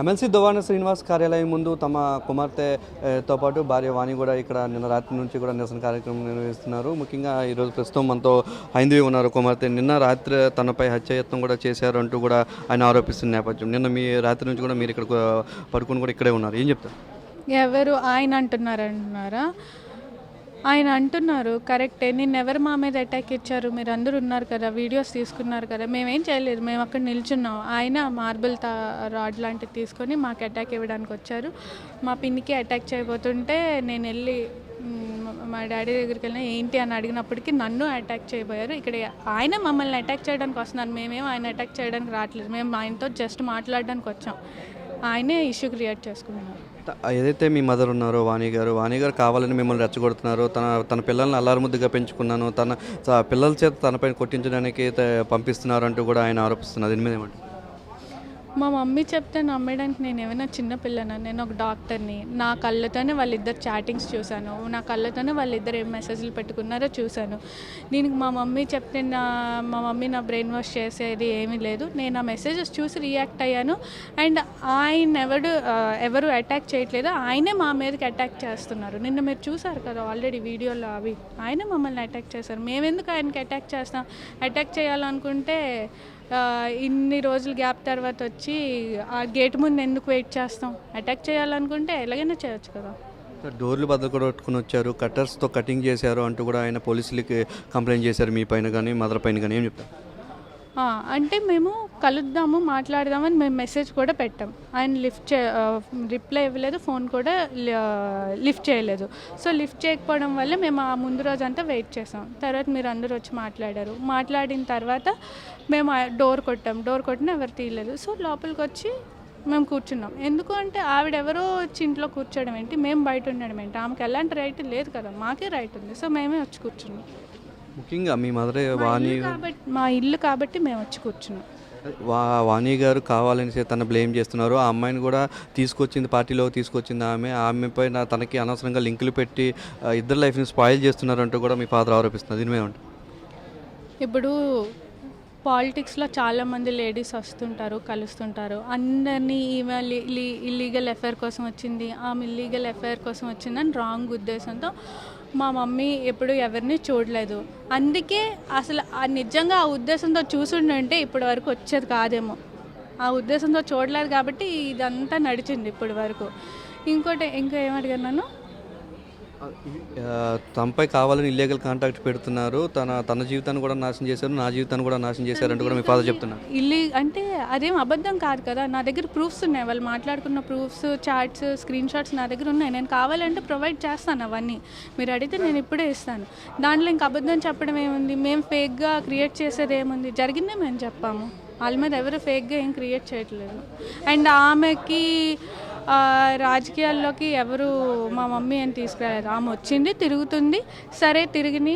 MLC దువాన Srinivas కార్యాలయం ముందు తమ కుమార్తెతో పాటు భార్య వాణి కూడా ఇక్కడ నిన్న రాత్రి నుంచి కూడా నిరసన కార్యక్రమం నిర్వహిస్తున్నారు. ముఖ్యంగా ఈరోజు ప్రస్తుతం మనతో హైందవి ఉన్నారు కుమార్తె. నిన్న రాత్రి తనపై హత్యాయత్నం కూడా చేశారు అంటూ కూడా ఆయన ఆరోపిస్తున్న నేపథ్యం. నిన్న మీ రాత్రి నుంచి కూడా మీరు ఇక్కడ పడుకుని కూడా ఇక్కడే ఉన్నారు. ఏం చెప్తారు? ఎవరు ఆయన అంటున్నారు అంటున్నారా ఆయన అంటున్నారు కరెక్టే నిన్న ఎవరు మా మీద అటాక్ ఇచ్చారు? మీరు అందరూ ఉన్నారు కదా వీడియోస్ తీసుకున్నారు కదా మేమేం చేయలేదు మేము అక్కడ నిల్చున్నాం. ఆయన మార్బుల్ తా రాడ్ లాంటిది తీసుకొని మాకు అటాక్ ఇవ్వడానికి వచ్చారు. మా పిన్నికి అటాక్ చేయబోతుంటే నేను వెళ్ళి మా డాడీ దగ్గరికి వెళ్ళిన ఏంటి? అని అడిగినప్పటికీ నన్ను అటాక్ చేయబోయారు. ఇక్కడ ఆయన మమ్మల్ని అటాక్ చేయడానికి వస్తున్నారు. మేమేం ఆయన అటాక్ చేయడానికి రావట్లేదు. మేము ఆయనతో జస్ట్ మాట్లాడడానికి వచ్చాం. ఆయనే ఇష్యూ క్రియేట్ చేసుకున్నారు ఏదైతే మీ మదర్ ఉన్నారో వాణి గారు వాణి గారు కావాలని మిమ్మల్ని రెచ్చగొడుతున్నారు తన తన పిల్లల్ని అల్లారుముద్దుగా పెంచుకున్నాను తన పిల్లల చేత తనపైన కొట్టించడానికి పంపిస్తున్నారు అంటూ కూడా ఆయన ఆరోపిస్తున్నారు. దీని మీద ఏమంటారు? మా మమ్మీ చెప్తే నమ్మేయడానికి నేను ఏమైనా చిన్నపిల్లన నేను ఒక డాక్టర్ని. నా కళ్ళతోనే వాళ్ళిద్దరు చాటింగ్స్ చూశాను. నా కళ్ళతోనే వాళ్ళిద్దరు ఏం మెసేజ్లు పెట్టుకున్నారో చూశాను. దీనికి మా మమ్మీ చెప్తే నా మా మమ్మీ నా బ్రెయిన్ వాష్ చేసేది ఏమీ లేదు. నేను ఆ మెసేజెస్ చూసి రియాక్ట్ అయ్యాను. అండ్ ఆయన ఎవడు ఎవరు అటాక్ చేయట్లేదు ఆయనే మా మీదకి అటాక్ చేస్తున్నారు. నిన్న మీరు చూసారు కదా ఆల్రెడీ వీడియోలో అవి. ఆయనే మమ్మల్ని అటాక్ చేశారు. మేమెందుకు ఆయనకి అటాక్ చేస్తాం? అటాక్ చేయాలనుకుంటే ఇన్ని రోజులు గ్యాప్ తర్వాత వచ్చి ఆ గేట్ ముందు ఎందుకు వెయిట్ చేస్తాం? అటాక్ చేయాలనుకుంటే ఎలాగైనా చేయొచ్చు కదా. డోర్లు బద్దలు కూడా కొట్టుకుని వచ్చారు కట్టర్స్తో కటింగ్ చేశారు అంటూ కూడా ఆయన పోలీసులకి కంప్లైంట్ చేశారు మీ పైన కానీ మదర్ పైన కానీ ఏం చెప్తారు? అంటే మేము కలుద్దాము మాట్లాడదామని మేము మెసేజ్ కూడా పెట్టాం. ఆయన లిఫ్ట్ చే రిప్లై ఇవ్వలేదు ఫోన్ కూడా లిఫ్ట్ చేయలేదు. సో లిఫ్ట్ చేయకపోవడం వల్ల మేము ఆ ముందు రోజు అంతా వెయిట్ చేసాం. తర్వాత మీరు అందరూ వచ్చి మాట్లాడారు. మాట్లాడిన తర్వాత మేము డోర్ కొట్టాం. డోర్ కొట్టినా ఎవరు తీయలేదు. సో లోపలికి వచ్చి మేము కూర్చున్నాం. ఎందుకు అంటే ఆవిడ ఎవరో వచ్చి ఇంట్లో కూర్చోవడం ఏంటి? మేము బయట ఉండడం ఏంటి? ఆమెకి ఎలాంటి రైట్ లేదు కదా. మాకే రైట్ ఉంది. సో మేమే వచ్చి కూర్చున్నాం. ముఖ్యంగా మీ మదరే వాణి కాబట్టి మా ఇల్లు కాబట్టి మేము వచ్చి కూర్చున్నాం. వా వాణి గారు కావాలని తన బ్లేమ్ చేస్తున్నారు. ఆ అమ్మాయిని కూడా తీసుకొచ్చింది పార్టీలో తీసుకొచ్చింది ఆమె. ఆమెపై నా తనకి అనవసరంగా లింకులు పెట్టి ఇద్దరు లైఫ్ని స్పాయిల్ చేస్తున్నారు అంటూ కూడా మీ ఫాదర్ ఆరోపిస్తున్నారు. దీని మీద ఏమంటారు? ఇప్పుడు పాలిటిక్స్లో చాలామంది లేడీస్ వస్తుంటారు కలుస్తుంటారు. అందరినీ ఈమె ఇల్లీగల్ ఎఫైర్ కోసం వచ్చింది ఆమె ఇల్లీగల్ ఎఫైర్ కోసం వచ్చిందని రాంగ్ ఉద్దేశంతో మా మమ్మీ ఎప్పుడు ఎవరిని చూడలేదు. అందుకే అసలు ఆ నిజంగా ఆ ఉద్దేశంతో చూసుండంటే ఇప్పటి వరకు వచ్చేది కాదేమో. ఆ ఉద్దేశంతో చూడలేదు కాబట్టి ఇదంతా నడిచింది ఇప్పటి వరకు. ఇంకోటి ఇంకా ఏమడిగాను నన్ను? తనపై కావాలని ఇల్లీగల్ కాంటాక్ట్ పెడుతున్నారు. తన తన జీవితాన్ని కూడా నాశనం చేశారు. నా జీవితాన్ని కూడా నాశనం చేశారు అంటూ కూడా మీ ఫాదర్ చెప్తున్నారు ఇల్లి అంటే అదేం అబద్ధం కాదు కదా. నా దగ్గర ప్రూఫ్స్ ఉన్నాయి. వాళ్ళు మాట్లాడుకున్న ప్రూఫ్స్ చాట్స్ స్క్రీన్ షాట్స్ నా దగ్గర ఉన్నాయి. నేను కావాలంటే ప్రొవైడ్ చేస్తాను అవన్నీ. మీరు అడిగితే నేను ఇప్పుడే ఇస్తాను. దాంట్లో ఇంక అబద్ధం చెప్పడం ఏముంది? మేము ఫేక్గా క్రియేట్ చేసేది ఏముంది? జరిగిందే మేము చెప్పాము. వాళ్ళ మీద ఎవరు ఫేక్గా ఏం క్రియేట్ చేయట్లేదు. అండ్ ఆమెకి రాజకీయాల్లోకి ఎవరు మా మమ్మీ అని తీసుకురాలేదు ఆమె వచ్చింది తిరుగుతుంది. సరే తిరిగిని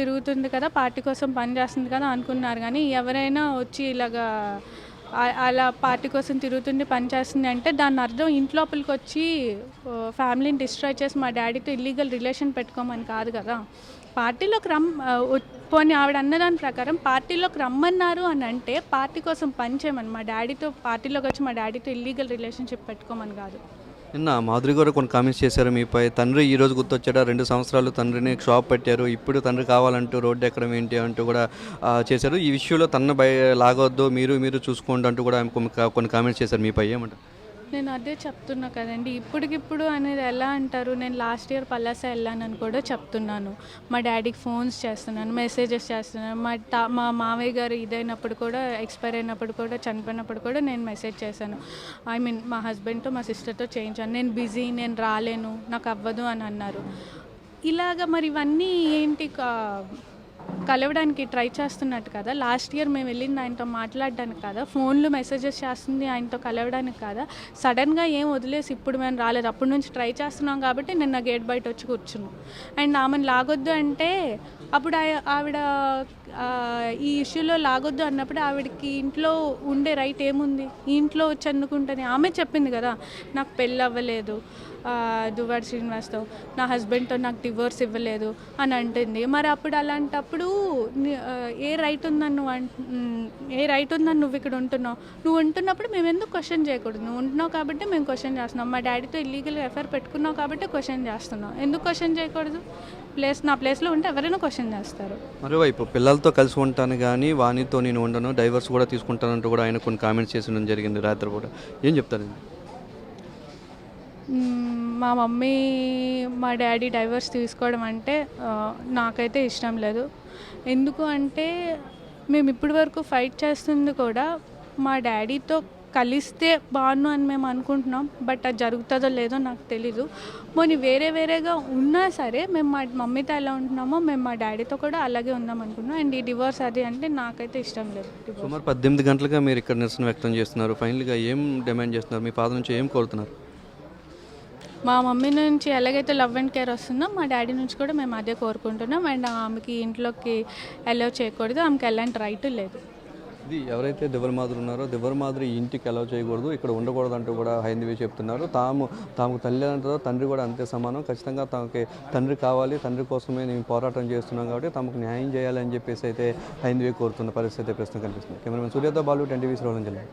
తిరుగుతుంది కదా పార్టీ కోసం పని చేస్తుంది కదా అనుకున్నారు కానీ ఎవరైనా వచ్చి ఇలాగా అలా పార్టీ కోసం తిరుగుతుంది పనిచేస్తుంది అంటే దాని అర్థం ఇంట్లోపలికి వచ్చి ఫ్యామిలీని డిస్ట్రాయ్ చేసి మా డాడీతో ఇల్లీగల్ రిలేషన్ పెట్టుకోమని కాదు కదా. పార్టీలోకి రమ్ పోనీ ఆవిడ అన్నదాని ప్రకారం పార్టీలోకి రమ్మన్నారు అని అంటే పార్టీ కోసం పనిచేయమని మా డాడీతో పార్టీలోకి వచ్చి మా డాడీతో ఇల్లీగల్ రిలేషన్షిప్ పెట్టుకోమని కాదు. నిన్న మాధురి గారు కొన్ని కామెంట్స్ చేశారు మీపై. తండ్రి ఈ రోజు గుర్తొచ్చాడా? రెండు సంవత్సరాలు తండ్రిని షాప్ పెట్టారు. ఇప్పుడు తండ్రి కావాలంటూ రోడ్డు ఎక్కడం ఏంటి అంటూ కూడా చేశారు. ఈ విషయంలో తన బయ లాగొద్దు. మీరు మీరు చూసుకోండి అంటూ కూడా కొన్ని కొన్ని కామెంట్స్ చేశారు మీపై. ఏమంటారు? నేను అదే చెప్తున్నా కదండి. ఇప్పటికిప్పుడు అనేది ఎలా అంటారు? నేను లాస్ట్ ఇయర్ పలాస వెళ్ళానని కూడా చెప్తున్నాను. మా డాడీకి ఫోన్స్ చేస్తున్నాను మెసేజెస్ చేస్తున్నాను. మా తా మా మావయ్య గారు ఇదైనప్పుడు కూడా ఎక్స్పైర్ అయినప్పుడు కూడా చనిపోయినప్పుడు కూడా నేను మెసేజ్ చేశాను. ఐ మీన్ మా హస్బెండ్తో మా సిస్టర్తో చేయించాను. నేను బిజీ నేను రాలేను నాకు అవ్వదు అని అన్నారు. ఇలాగ మరి ఇవన్నీ ఏంటి కా- కలవడానికి ట్రై చేస్తున్నట్టు కదా. లాస్ట్ ఇయర్ మేము వెళ్ళింది ఆయనతో మాట్లాడడానికి కదా. ఫోన్లు మెసేజెస్ చేస్తుంది ఆయనతో కలవడానికి కదా. సడన్గా ఏం వదిలేసి ఇప్పుడు మేము రాలేదు. అప్పటి నుంచి ట్రై చేస్తున్నాం కాబట్టి నిన్న గేట్ బయట వచ్చి కూర్చున్నాం. అండ్ ఆమెను లాగొద్దు అంటే అప్పుడు ఆవిడ ఈ ఇష్యూలో లాగొద్దు అన్నప్పుడు ఆవిడకి ఇంట్లో ఉండే రైట్ ఏముంది? ఇంట్లో వచ్చి అందుకుంటుంది ఆమె చెప్పింది కదా. నాకు పెళ్ళి అవ్వలేదు. దువ్వాడ శ్రీనివాస్తో నా హస్బెండ్తో నాకు డివోర్స్ ఇవ్వలేదు అని అంటుంది. మరి అప్పుడు అలాంటప్పుడు ఏ రైట్ ఉందని నువ్వు ఏ రైట్ ఉందని నువ్వు ఇక్కడ ఉంటున్నావు? నువ్వు ఉంటున్నప్పుడు మేము ఎందుకు క్వశ్చన్ చేయకూడదు? నువ్వు ఉంటున్నావు కాబట్టి మేము క్వశ్చన్ చేస్తున్నాం. మా డాడీతో ఇల్లీగల్గా ఎఫ్ఐఆర్ పెట్టుకున్నావు కాబట్టి క్వశ్చన్ చేస్తున్నాం ఎందుకు క్వశ్చన్ చేయకూడదు? ప్లేస్ నా ప్లేస్లో ఉంటే ఎవరైనా క్వశ్చన్ చేస్తారు. మరోవైపు పిల్లలతో కలిసి ఉంటాను కానీ వానితో నేను ఉండను డైవర్స్ కూడా తీసుకుంటానంటూ కూడా ఆయన కొన్ని కామెంట్స్ చేసిన జరిగింది రాత్రి కూడా ఏం చెప్తారండి? మా మమ్మీ మా డాడీ డైవర్స్ తీసుకోవడం అంటే నాకైతే ఇష్టం లేదు. ఎందుకు అంటే మేము ఇప్పటి వరకు ఫైట్ చేస్తుంది కూడా మా డాడీతో కలిస్తే బాను అని మేము అనుకుంటున్నాం. బట్ అది జరుగుతుందో లేదో నాకు తెలీదు. పోనీ వేరే వేరేగా ఉన్నా సరే మేము మా మమ్మీతో ఎలా ఉంటున్నామో మేము మా డాడీతో కూడా అలాగే ఉందాం అనుకున్నాం అండ్ ఈ డివోర్స్ అది అంటే నాకైతే ఇష్టం లేదు సుమారు పద్దెనిమిది గంటలుగా మీరు ఇక్కడ నిరసన వ్యక్తం చేస్తున్నారు. ఫైనల్గా ఏం డిమాండ్ చేస్తున్నారు? మీ ఫాదర్ నుంచి ఏం కోరుతున్నారు? మా మమ్మీ నుంచి ఎలాగైతే లవ్ అండ్ కేర్ వస్తుందో మా డాడీ నుంచి కూడా మేము అదే కోరుకుంటున్నాం. అండ్ ఆమెకి ఇంట్లోకి అలౌ చేయకూడదు. ఆమెకి ఎలాంటి రైట్ లేదు. ఇది ఎవరైతే దివర్ మాదిరి ఉన్నారో దివర్ మాదిరి ఇంటికి అలౌ చేయకూడదు. ఇక్కడ ఉండకూడదు అంటూ కూడా హైందవి చెప్తున్నారు. తాము తాము తల్లి అంటారో తండ్రి కూడా అంతే సమానం. ఖచ్చితంగా తమకి తండ్రి కావాలి. తండ్రి కోసమే మేము పోరాటం చేస్తున్నాం కాబట్టి తమకు న్యాయం చేయాలని చెప్పేసి అయితే హైందవి కోరుతున్న పరిస్థితి ప్రస్తుతం కనిపిస్తుంది. కెమెరామెన్ సూర్యతో బాలు టెన్ టీవీ శ్రవణం జిల్లా